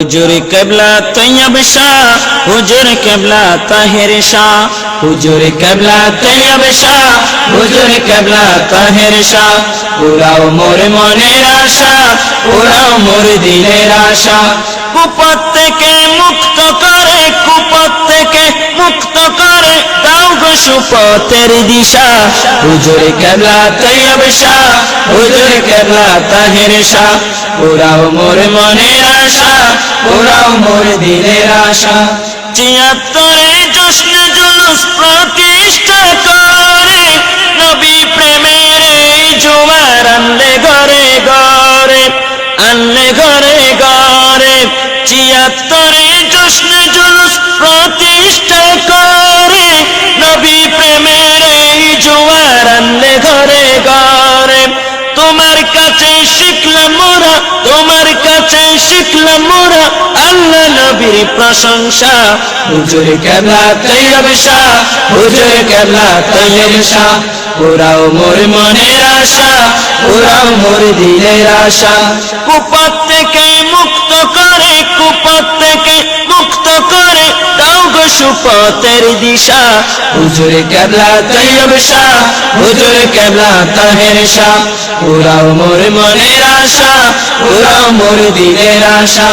হুজুর কেবলা তৈয়ব শাহ হুজুর কেবলা তাহের শাহ। হুজুর কেবলা তৈয়ব শাহ হুজুর কেবলা তাহের শাহ। পুরাও মোর মনের আশা পুরাও মোর দিলের আশা। কুপত থেকে মুক্ত করে কুপত থেকে মুক্ত করে, দাও গো সুপথের দিশা। হুজুর কেবলা তৈয়ব শাহ হুজুর কেবলা তাহের শাহ। পুরাও মোর মনের আশা পুরাও মোর দিলের আশা। ছিয়াত্তরে জশ্ন জুলুস প্রতিষ্ঠা করে, নবী প্রেমের জোয়ার আনলে ঘরে ঘরে, আনলে ঘরে শিখলাম মোরা আল্লাহ নবীর প্রশংসা। হুজুর কেবলা তৈয়ব শাহ হুজুর কেবলা তৈয়ব শাহ পুরাও মোর মনের আশা পুরাও মোর দিলের আশা। কুপত থেকে মুক্ত করে কুপত থেকে মুক্ত করে দাও গো সুপথের দিশা। হুজুর কেবলা তৈয়ব শাহ হুজুর কেবলা তাহের শাহ পুরাও মোর মনের আশা পুরাও মোর দিলের আশা।